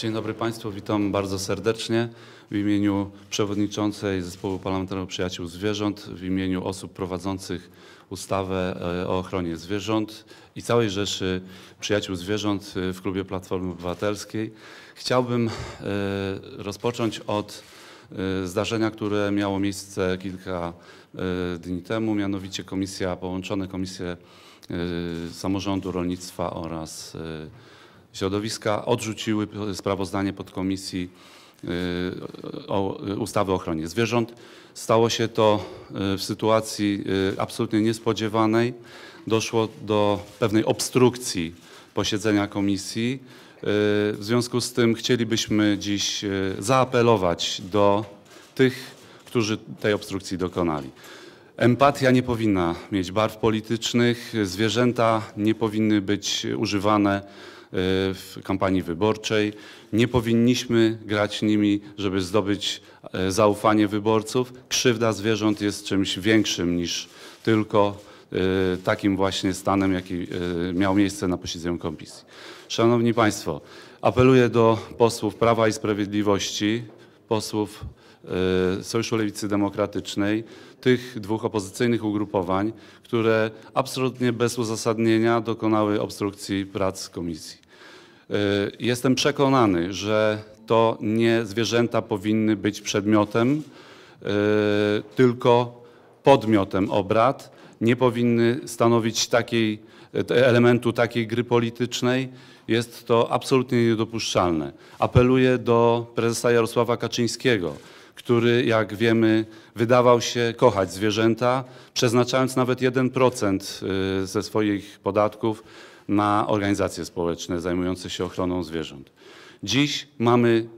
Dzień dobry Państwu, witam bardzo serdecznie w imieniu przewodniczącej Zespołu Parlamentarnego Przyjaciół Zwierząt, w imieniu osób prowadzących ustawę e, o ochronie zwierząt i całej rzeszy Przyjaciół Zwierząt e, w klubie Platformy Obywatelskiej. Chciałbym e, rozpocząć od zdarzenia, które miało miejsce kilka dni temu, mianowicie komisja, połączone komisje samorządu, rolnictwa oraz środowiska odrzuciły sprawozdanie podkomisji o ustawy o ochronie zwierząt. Stało się to y, w sytuacji y, absolutnie niespodziewanej. Doszło do pewnej obstrukcji posiedzenia komisji. Y, w związku z tym chcielibyśmy dziś zaapelować do tych, którzy tej obstrukcji dokonali. Empatia nie powinna mieć barw politycznych, zwierzęta nie powinny być używane w kampanii wyborczej. Nie powinniśmy grać nimi, żeby zdobyć e, zaufanie wyborców. Krzywda zwierząt jest czymś większym niż tylko e, takim właśnie stanem, jaki e, miał miejsce na posiedzeniu komisji. Szanowni Państwo, apeluję do posłów Prawa i Sprawiedliwości, posłów Sojuszu Lewicy Demokratycznej, tych dwóch opozycyjnych ugrupowań, które absolutnie bez uzasadnienia dokonały obstrukcji prac komisji. Y, jestem przekonany, że to nie zwierzęta powinny być przedmiotem, y, tylko podmiotem obrad, nie powinny stanowić takiej, elementu takiej gry politycznej. Jest to absolutnie niedopuszczalne. Apeluję do prezesa Jarosława Kaczyńskiego, który, jak wiemy, wydawał się kochać zwierzęta, przeznaczając nawet 1% y, ze swoich podatków na organizacje społeczne zajmujące się ochroną zwierząt. Dziś mamy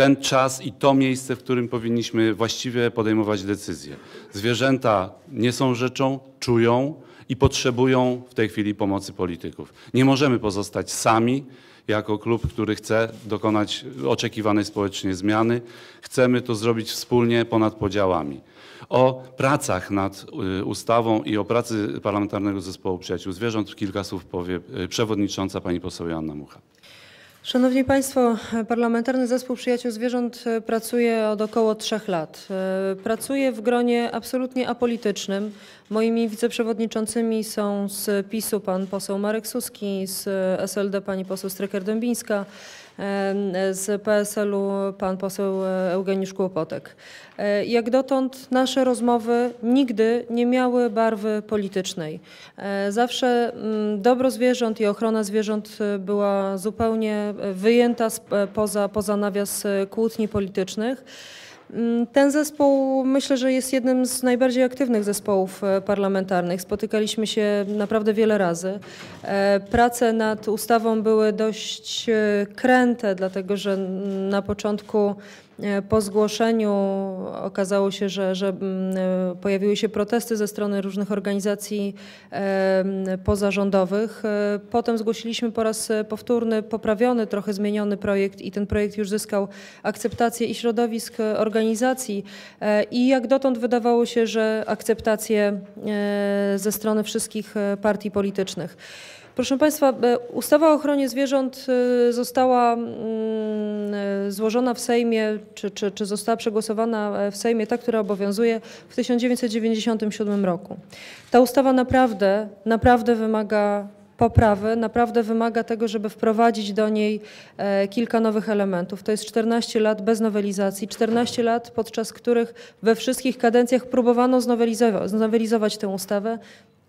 ten czas i to miejsce, w którym powinniśmy właściwie podejmować decyzje. Zwierzęta nie są rzeczą, czują i potrzebują w tej chwili pomocy polityków. Nie możemy pozostać sami jako klub, który chce dokonać oczekiwanej społecznie zmiany. Chcemy to zrobić wspólnie ponad podziałami. O pracach nad y, ustawą i o pracy Parlamentarnego Zespołu Przyjaciół Zwierząt kilka słów powie y, przewodnicząca pani poseł Joanna Mucha. Szanowni Państwo, Parlamentarny Zespół Przyjaciół Zwierząt y, pracuje od około trzech lat. Pracuje w gronie absolutnie apolitycznym. Moimi wiceprzewodniczącymi są z PiSu pan poseł Marek Suski, z SLD pani poseł Streker-Dębińska, z PSL-u pan poseł e, Eugeniusz Kłopotek. E, jak dotąd nasze rozmowy nigdy nie miały barwy politycznej. E, zawsze mm, dobro zwierząt i ochrona zwierząt była zupełnie wyjęta poza, poza nawias kłótni politycznych. Mm, ten zespół myślę, że jest jednym z najbardziej aktywnych zespołów e, parlamentarnych. Spotykaliśmy się naprawdę wiele razy. E, prace nad ustawą były dość e, kręte, dlatego że na początku po zgłoszeniu okazało się, że, że mm, e, pojawiły się protesty ze strony różnych organizacji e, pozarządowych. Potem zgłosiliśmy po raz powtórny, poprawiony, trochę zmieniony projekt i ten projekt już zyskał akceptację i środowisk organizacji i jak dotąd wydawało się, że akceptację ze strony wszystkich partii politycznych. Proszę Państwa, e, ustawa o ochronie zwierząt e, została mm, e, złożona w Sejmie, czy, czy, czy została przegłosowana w Sejmie, ta, która obowiązuje w 1997 roku. Ta ustawa naprawdę, naprawdę wymaga poprawy, naprawdę wymaga tego, żeby wprowadzić do niej kilka nowych elementów. To jest 14 lat bez nowelizacji, 14 lat, podczas których we wszystkich kadencjach próbowano znowelizować, znowelizować tę ustawę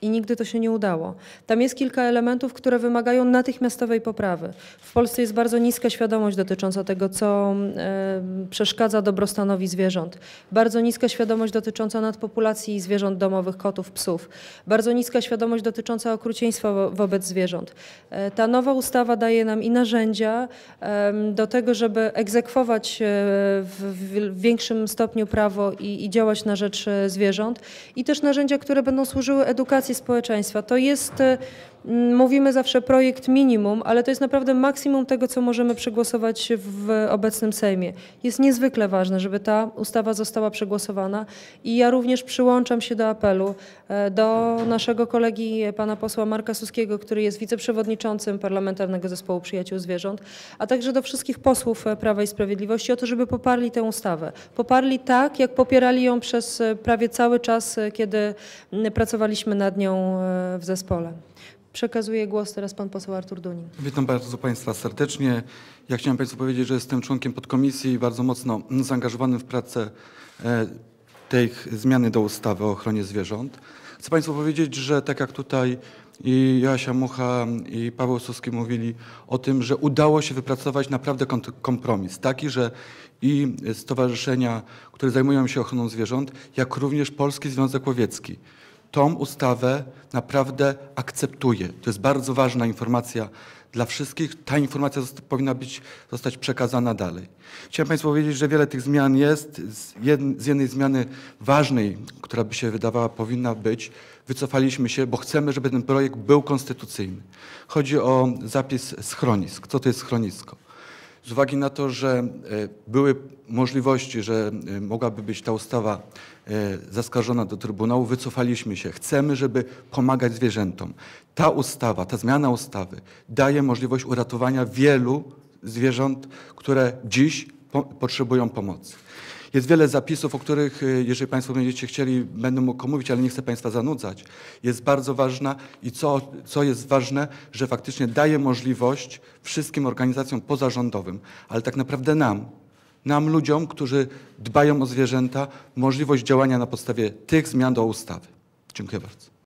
i nigdy to się nie udało. Tam jest kilka elementów, które wymagają natychmiastowej poprawy. W Polsce jest bardzo niska świadomość dotycząca tego, co e, przeszkadza dobrostanowi zwierząt. Bardzo niska świadomość dotycząca nadpopulacji zwierząt domowych, kotów, psów. Bardzo niska świadomość dotycząca okrucieństwa wo wobec zwierząt. E, ta nowa ustawa daje nam i narzędzia e, do tego, żeby egzekwować w, w większym stopniu prawo i, i działać na rzecz zwierząt i też narzędzia, które będą służyły edukacji społeczeństwa. To jest e, Mówimy zawsze projekt minimum, ale to jest naprawdę maksimum tego, co możemy przegłosować w obecnym Sejmie. Jest niezwykle ważne, żeby ta ustawa została przegłosowana i ja również przyłączam się do apelu e, do naszego kolegi, e, pana posła Marka Suskiego, który jest wiceprzewodniczącym Parlamentarnego Zespołu Przyjaciół Zwierząt, a także do wszystkich posłów e, Prawa i Sprawiedliwości o to, żeby poparli tę ustawę. Poparli tak, jak popierali ją przez prawie cały czas, kiedy pracowaliśmy nad nią w zespole. Przekazuję głos teraz pan poseł Artur Dunin. Witam bardzo Państwa serdecznie. Ja chciałem Państwu powiedzieć, że jestem członkiem podkomisji i bardzo mocno zaangażowanym w pracę e, tej zmiany do ustawy o ochronie zwierząt. Chcę Państwu powiedzieć, że tak jak tutaj i Joasia Mucha i Paweł Suski mówili o tym, że udało się wypracować naprawdę kompromis, taki, że i stowarzyszenia, które zajmują się ochroną zwierząt, jak również Polski Związek Łowiecki tą ustawę naprawdę akceptuje. To jest bardzo ważna informacja dla wszystkich. Ta informacja powinna być, zostać przekazana dalej. Chciałem Państwu powiedzieć, że wiele tych zmian jest. Z, jedn, z jednej zmiany ważnej, która by się wydawała powinna być, wycofaliśmy się, bo chcemy, żeby ten projekt był konstytucyjny. Chodzi o zapis schronisk. Co to jest schronisko? Z uwagi na to, że e, były możliwości, że e, mogłaby być ta ustawa e, zaskarżona do Trybunału, wycofaliśmy się. Chcemy, żeby pomagać zwierzętom. Ta ustawa, ta zmiana ustawy daje możliwość uratowania wielu zwierząt, które dziś po, potrzebują pomocy. Jest wiele zapisów, o których, y, jeżeli Państwo będziecie chcieli, będę mógł omówić, ale nie chcę Państwa zanudzać. Jest bardzo ważna i co, co jest ważne, że faktycznie daje możliwość wszystkim organizacjom pozarządowym, ale tak naprawdę nam, nam ludziom, którzy dbają o zwierzęta, możliwość działania na podstawie tych zmian do ustawy. Dziękuję bardzo.